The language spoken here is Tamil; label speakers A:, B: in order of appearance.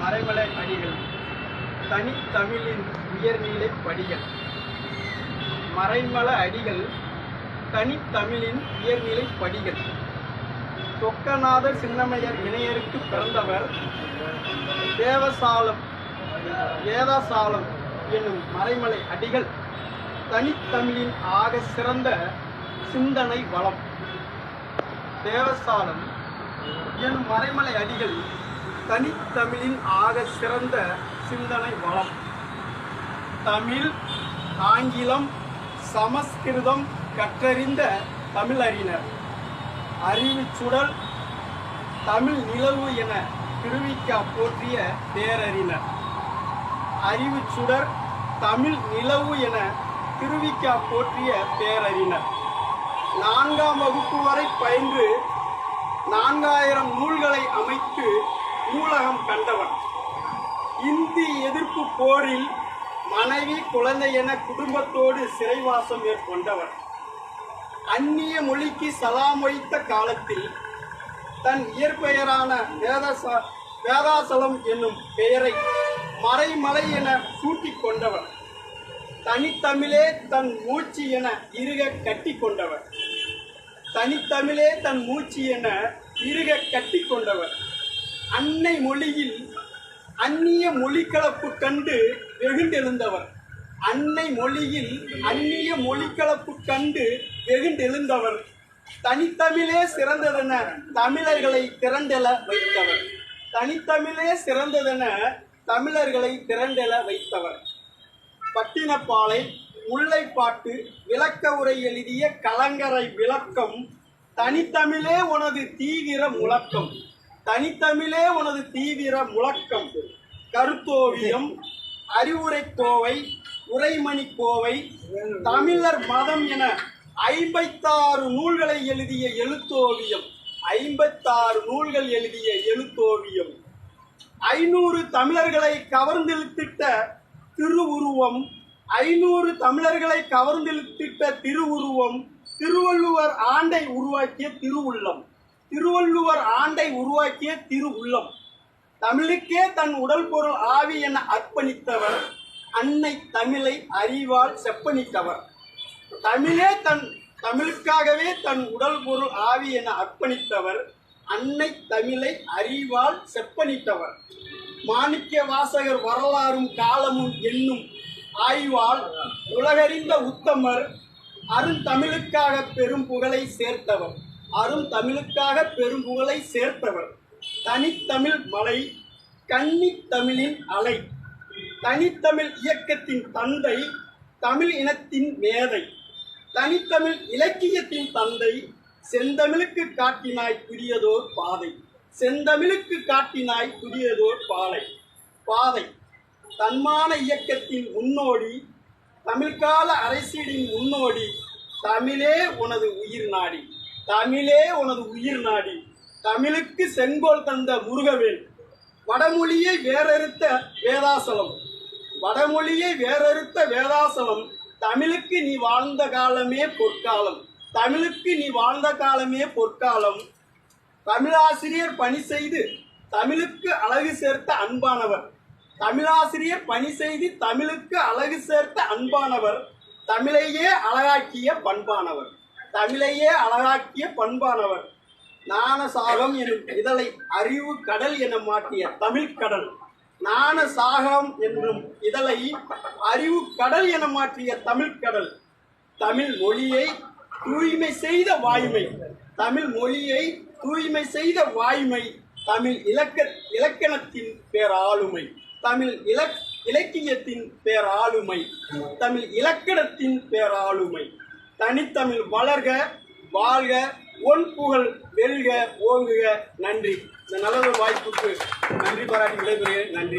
A: மறைமலை அடிகள் தனித்தமிழின் உயர்நிலை படிகள். மறைமல அடிகள் தனித்தமிழின் உயர்நிலை படிகள். சொக்கநாதர் சின்னமையர் இணையருக்கு பிறந்தவர் தேவசாலம் வேதாசாலம் என்னும் மறைமலை அடிகள். தனித்தமிழின் ஆக சிறந்த சிந்தனை வளம். தேவசாலம் எனும் மறைமலை அடிகள் தனித்தமிழின் ஆக சிறந்த சிந்தனை வளம். தமிழ் ஆங்கிலம் சமஸ்கிருதம் கற்றறிந்த தமிழறிஞர். அறிவு சுடல் தமிழ் நிலவு என திருவிக்கா போற்றிய பேரறிஞர். அறிவு சுடர் தமிழ் நிலவு என திருவிக்கா போற்றிய பேரறிஞர். நான்காம் வகுப்பு வரை பயின்று நான்காயிரம் நூல்களை அமைத்து நூலகம் கண்டவன். இந்தி எதிர்ப்பு போரில் மனைவி குழந்தை என குடும்பத்தோடு சிறைவாசம் மேற்கொண்டவர் அந்நிய மொழிக்கு சலாம் வைத்த காலத்தில் தன் இயற்பெயரான வேதசா வேதாசலம் என்னும் பெயரை மறைமலை என சூட்டிக் கொண்டவர் தனித்தமிழே தன் மூச்சு என இருக கட்டி கொண்டவர் தனித்தமிழே தன் மூச்சு என இருக கட்டி கொண்டவர் அன்னை மொழியில் அந்நிய மொழி கலப்பு கண்டு வெகுண்டெழுந்தவர். அன்னை மொழியில் அந்நிய மொழிக்கலப்பு கண்டு வெகுண்டெழுந்தவர். தனித்தமிழே சிறந்ததென தமிழர்களை திரண்டெல வைத்தவர். தனித்தமிழே சிறந்ததென தமிழர்களை திரண்டெல வைத்தவர். பட்டினப்பாலை முல்லைப்பாட்டு விளக்க உரை எழுதிய கலங்கரை விளக்கம் தனித்தமிழே உனது தீவிர முழக்கம். தனித்தமிழே உனது தீவிர முழக்கம். கருத்தோவியம் அறிவுரை கோவை உரைமணி கோவை தமிழர் மதம் என ஐம்பத்தாறு நூல்களை எழுதிய எழுத்தோவியம். ஐம்பத்தாறு நூல்கள் எழுதிய எழுத்தோவியம். ஐநூறு தமிழர்களை கவர்ந்திழுத்திட்ட திருவுருவம். ஐநூறு தமிழர்களை கவர்ந்திழுத்திட்ட திருவுருவம். திருவள்ளுவர் ஆண்டை உருவாக்கிய திருவுள்ளம். திருவள்ளுவர் ஆண்டை உருவாக்கிய திருவுள்ளம். தமிழுக்கே தன் உடல் பொருள் ஆவி என அர்ப்பணித்தவர் அன்னை தமிழை அறிவால் செப்பனித்தவர். தமிழே தன் தமிழுக்காகவே தன் உடல் பொருள் ஆவி என அர்ப்பணித்தவர் அன்னை தமிழை அறிவால் செப்பனித்தவர். மாணிக்க வாசகர் வரலாறும் காலமும் என்னும் ஆய்வால் உலகறிந்த உத்தமர் அருந்தமிழுக்காக பெரும் புகழை சேர்த்தவர். அருந்தமிழுக்காக பெரும் புகழை சேர்த்தவர். தனித்தமிழ் மலை கன்னித்தமிழின் அலை தனித்தமிழ் இயக்கத்தின் தந்தை தமிழ் இனத்தின் மேதை தனித்தமிழ் இலக்கியத்தின் தந்தை செந்தமிழுக்கு காட்டினாய் புதியதோர் பாதை செந்தமிழுக்கு காட்டினாய் புதியதோர் பாலை. பாதை தன்மான இயக்கத்தின் முன்னோடி தமிழ்கால அரசியலின் முன்னோடி தமிழே உனது உயிர் நாடி. தமிழே உனது உயிர் நாடி. தமிழுக்கு செங்கோல் தந்த முருகவேல். வடமொழியை வேறறுத்த வேதாசலம். வடமொழியை வேறறுத்த வேதாசலம் தமிழுக்கு நீ வாழ்ந்த காலமே பொற்காலம். தமிழுக்கு நீ வாழ்ந்த காலமே பொற்காலம். தமிழாசிரியர் பணி செய்து தமிழுக்கு அழகு சேர்த்த அன்பானவர். தமிழாசிரியர் பணி செய்து தமிழுக்கு அழகு சேர்த்த அன்பானவர். தமிழையே அழகாக்கிய பண்பானவர். தமிழையே அழகாக்கிய பண்பானவர் ஞானசாகம் எனும் இதழை அறிவு கடல் என மாற்றிய தமிழ் கடல். ஞான சாகம் என்றும் இதழை அறிவு கடல் என மாற்றிய தமிழ் கடல். தமிழ் மொழியை தூய்மை செய்த வாய்மை. தமிழ் மொழியை தூய்மை செய்த வாய்மை. தமிழ் இலக்க இலக்கணத்தின் பேராளுமை. தமிழ் இலக் இலக்கியத்தின் பேராளுமை. தமிழ் இலக்கணத்தின் பேராளுமை. தனித்தமிழ் வளர்க வாழ்க ஒன் புகழ் வெல்க ஓங்குக. நன்றி. இந்த நல்ல ஒரு வாய்ப்புக்கு நன்றி பாராட்டி விடைபெறுகிறேன். நன்றி.